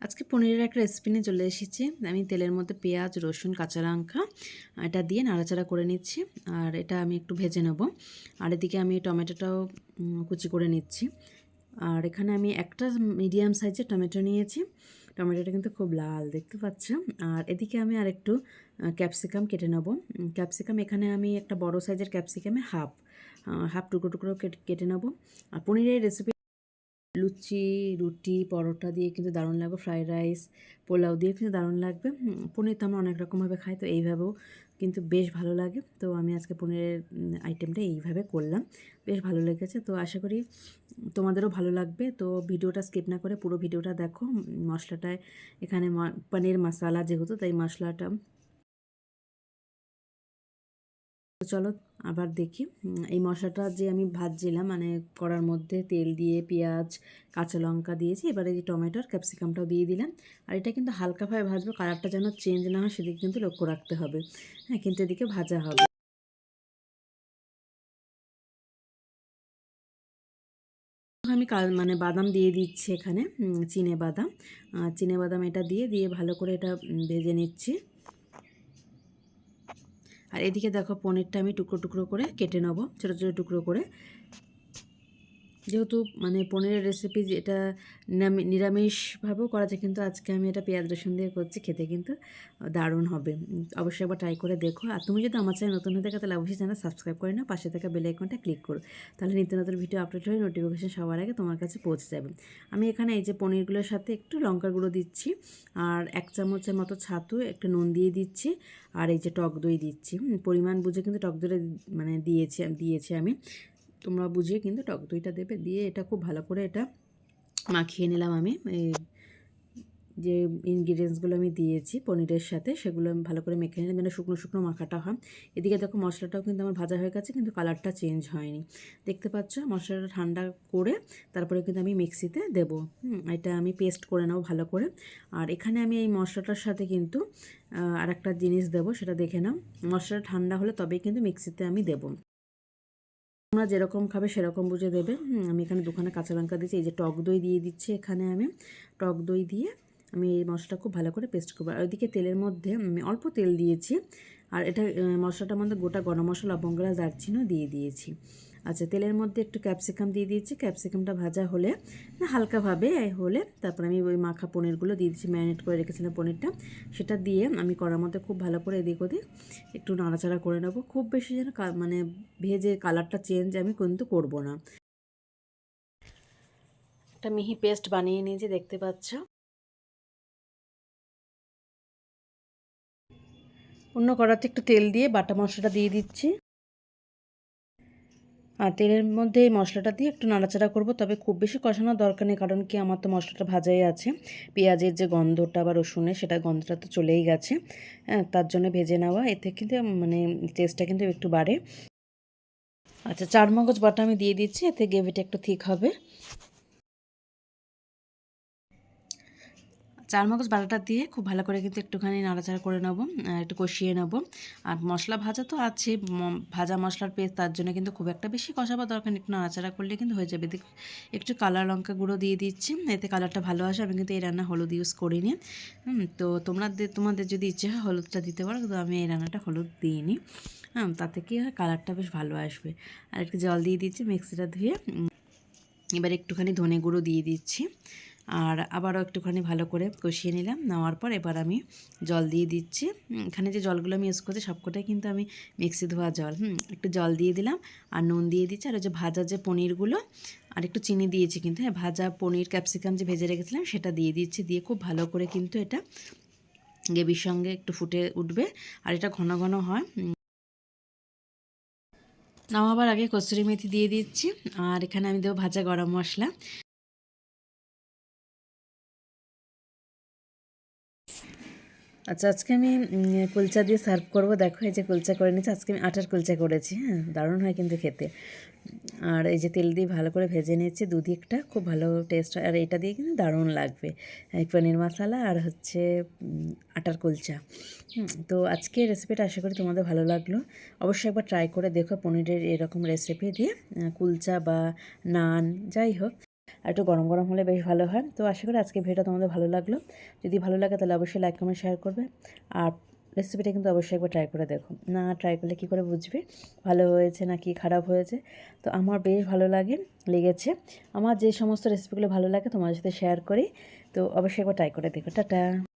আজকে পনিরের একটা রেসিপি নিয়ে চলে এসেছি। আমি তেলের মধ্যে পেঁয়াজ, রসুন, কাঁচা লঙ্কা এটা দিয়ে নাড়াচাড়া করে নিচ্ছি। আর এটা আমি একটু ভেজে নেব। আর এদিকে আমি টমেটোটাও কুচি করে নিচ্ছি। আর এখানে আমি একটা মিডিয়াম সাইজের টমেটো নিয়েছি। টমেটোটা কিন্তু খুব লাল, দেখতে পাচ্ছ আর এদিকে আমি আর একটু ক্যাপসিকাম কেটে নেব। ক্যাপসিকাম এখানে আমি একটা বড় সাইজের ক্যাপসিকামে হাফ হাফ টুকরো টুকরো কেটে- নেব। আর পনিরের রেসিপি লুচি, রুটি, পরোটা দিয়ে কিন্তু দারুণ লাগবে। ফ্রাইড রাইস, পোলাও দিয়ে কিন্তু দারুণ লাগবে। পনির তো আমরা অনেক রকমভাবে খাই, তো এইভাবেও কিন্তু বেশ ভালো লাগে। তো আমি আজকে পনিরের আইটেমটা এইভাবে করলাম, বেশ ভালো লেগেছে। তো আশা করি তোমাদেরও ভালো লাগবে। তো ভিডিওটা স্কিপ না করে পুরো ভিডিওটা দেখো। মশলাটায় এখানে পনির মশলা যেহেতু, তাই মশলাটা চলো আবার দেখি। এই মশলাটা যে আমি ভাজছিলাম মানে কড়ার মধ্যে তেল দিয়ে পেঁয়াজ, কাঁচা লঙ্কা দিয়েছি, এবারে এই টমেটোর ক্যাপসিকামটাও দিয়ে দিলাম। আর এটা কিন্তু হালকাভাবে ভাজবো, কালারটা যেন চেঞ্জ না হয় সেদিকে কিন্তু লক্ষ্য রাখতে হবে। হ্যাঁ কিন্তু এদিকে ভাজা হবে। আমি কাল- মানে বাদাম দিয়ে দিচ্ছি এখানে চিনে বাদাম। চিনে বাদাম এটা দিয়ে দিয়ে ভালো করে এটা ভেজে নিচ্ছি। আর এদিকে দেখো পনিরটা আমি টুকরো টুকরো করে কেটে নেব ছোটো ছোটো টুকরো করে। যেহেতু মানে পনিরের রেসিপি এটা নিরামিষভাবেও করা যায়, কিন্তু আজকে আমি এটা পেঁয়াজ রসুন দিয়ে করছি, খেতে কিন্তু দারুণ হবে। অবশ্যই একবার ট্রাই করে দেখো। আর তুমি যদি আমার চ্যানেল নতুন হয়ে থাকে, তাহলে অবশ্যই চ্যানেল সাবস্ক্রাইব করে নাও, পাশে থাকা বেল আইকনটা ক্লিক করো। তাহলে নিত্য নতুন ভিডিও আপলোড হয়ে নোটিফিকেশান সবার আগে তোমার কাছে পৌঁছে যাবে। আমি এখানে এই যে পনিরগুলোর সাথে একটু লঙ্কার গুঁড়ো দিচ্ছি, আর এক চামচের মতো ছাতু, একটু নুন দিয়ে দিচ্ছি, আর এই যে টক দই দিচ্ছি। পরিমাণ বুঝে কিন্তু টক দই মানে দিয়েছি দিয়েছি আমি। তোমরা বুঝিয়ে কিন্তু টক দইটা দেবে। দিয়ে এটা খুব ভালো করে এটা মাখিয়ে নিলাম আমি। যে ইনগ্রিডিয়েন্টসগুলো আমি দিয়েছি পনিরের সাথে, সেগুলো আমি ভালো করে মেখে নিলাম যেন শুকনো শুকনো মাখাটা হয়। এদিকে দেখো মশলাটাও কিন্তু আমার ভাজা হয়ে গেছে, কিন্তু কালারটা চেঞ্জ হয়নি। দেখতে পাচ্ছ? মশলাটা ঠান্ডা করে তারপরে কিন্তু আমি মিক্সিতে দেবো। এটা আমি পেস্ট করে নেব ভালো করে। আর এখানে আমি এই মশলাটার সাথে কিন্তু আর একটা জিনিস দেবো, সেটা দেখে নাও। মশলাটা ঠান্ডা হলে তবেই কিন্তু মিক্সিতে আমি দেবো। তোমরা যেরকম খাবে সেরকম বুঝে দেবে। আমি এখানে দোকানে কাঁচা লঙ্কা দিচ্ছি এই যে টক দই দিয়ে দিচ্ছি এখানে আমি। টক দই দিয়ে আমি এই মশলাটা খুব ভালো করে পেস্ট করব। আর ওইদিকে তেলের মধ্যে আমি অল্প তেল দিয়েছি। আর এটা মশলাটার মধ্যে গোটা গরম মশলা লবঙ্গরা দারচিনিও দিয়ে দিয়েছি। আচ্ছা তেলের মধ্যে একটু ক্যাপসিকাম দিয়ে দিয়েছি। ক্যাপসিকামটা ভাজা হলে, না, হালকাভাবে হলে, তারপর আমি ওই মাখা পনিরগুলো দিয়ে দিচ্ছি ম্যারিনেট করে রেখেছিলাম পনিরটা। সেটা দিয়ে আমি কড়ার মধ্যে খুব ভালো করে এদিক ওদিক একটু নাড়াচাড়া করে নেব। খুব বেশি যেন মানে ভেজে কালারটা চেঞ্জ আমি কিন্তু করব না। একটা মিহি পেস্ট বানিয়ে নিয়েছি, দেখতে পাচ্ছ। অন্য কড়াতে একটু তেল দিয়ে বাটা মশলাটা দিয়ে দিচ্ছি। আর তেলের মধ্যে এই মশলাটা দিয়ে একটু নাড়াচাড়া করব। তবে খুব বেশি কষানোর দরকার নেই, কারণ কি আমার তো মশলাটা ভাজাই আছে। পেঁয়াজের যে গন্ধটা বা রসুনের, সেটা গন্ধটা তো চলেই গেছে। হ্যাঁ তার জন্য ভেজে নেওয়া। এতে কিন্তু মানে টেস্টটা কিন্তু একটু বাড়ে। আচ্ছা চার মগজ বাটা আমি দিয়ে দিচ্ছি। এতে গ্রেভিটা একটু ঠিক হবে। চার মগজ বাটাটা দিয়ে খুব ভালো করে কিন্তু একটুখানি নাড়াচাড়া করে নেব একটু কষিয়ে নেব। আর মশলা ভাজা তো আছে ভাজা মশলার পেস্ট তার জন্য কিন্তু খুব একটা বেশি কষাবার দরকার একটু নাড়াচাড়া করলে কিন্তু হয়ে যাবে। একটু কালার লঙ্কা গুঁড়ো দিয়ে দিচ্ছি, এতে কালারটা ভালো আসে, আমি কিন্তু এই রান্না হলুদ ইউজ করিনি। তো তোমরা তোমাদের যদি ইচ্ছে হয় হলুদটা দিতে পারো, কিন্তু আমি এই রান্নাটা হলুদ দিইনি। হ্যাঁ তাতে কী হয়, কালারটা বেশ ভালো আসবে। আর একটু জল দিয়ে দিচ্ছি, মিক্সিটা ধুয়ে এবার একটুখানি ধনে গুঁড়ো দিয়ে দিচ্ছি। আর আবারও একটুখানি ভালো করে কষিয়ে নিলাম। নেওয়ার পর এবার আমি জল দিয়ে দিচ্ছি। এখানে যে জলগুলো আমি ইউজ করছি সবকটাই কিন্তু আমি মিক্সি ধোয়া জল। হুম, একটু জল দিয়ে দিলাম আর নুন দিয়ে দিচ্ছি। আর ওই যে ভাজা যে পনিরগুলো, আর একটু চিনি দিয়েছি কিন্তু হ্যাঁ ভাজা পনির, ক্যাপসিকাম যে ভেজে রেখেছিলাম সেটা দিয়ে দিচ্ছি। দিয়ে খুব ভালো করে কিন্তু এটা গ্রেভির সঙ্গে একটু ফুটে উঠবে। আর এটা ঘন ঘন হয়। নামাবার আগে কসুরি মেথি দিয়ে দিচ্ছি। আর এখানে আমি দেবো ভাজা গরম মশলা। আচ্ছা আজকে আমি কুলচা দিয়ে সার্ভ করব। দেখো, এই যে কুলচা করে নিচ্ছি আজকে আমি আটার কুলচা করেছি হ্যাঁ? দারুণ হয় কিন্তু খেতে। আর এই যে তেল দিয়ে ভালো করে ভেজে নিয়েছি দুদিকটা, খুব ভালো টেস্ট হয়। আর এটা দিয়ে কিন্তু দারুণ লাগবে। পনির মশলা আর হচ্ছে আটার কুলচা। তো আজকে রেসিপিটা আশা করি তোমাদের ভালো লাগল। অবশ্যই একবার ট্রাই করে দেখো পনিরের এরকম রেসিপি দিয়ে কুলচা বা নান, যাই হোক। আর একটু গরম গরম হলে বেশ ভালো হয়। তো আশা করি আজকে ভিডিওটা তোমাদের ভালো লাগল। যদি ভালো লাগে তাহলে অবশ্যই লাইক কমেন্ট শেয়ার করবে। আর রেসিপিটা কিন্তু অবশ্যই একবার ট্রাই করে দেখো। না ট্রাই করলে কী করে বুঝবে? ভালো হয়েছে না কি খারাপ হয়েছে? তো আমার বেশ ভালো লাগে, লেগেছে। আমার যে সমস্ত রেসিপিগুলো ভালো লাগে তোমার সাথে শেয়ার করি। তো অবশ্যই একবার ট্রাই করে দেখো। টাটা!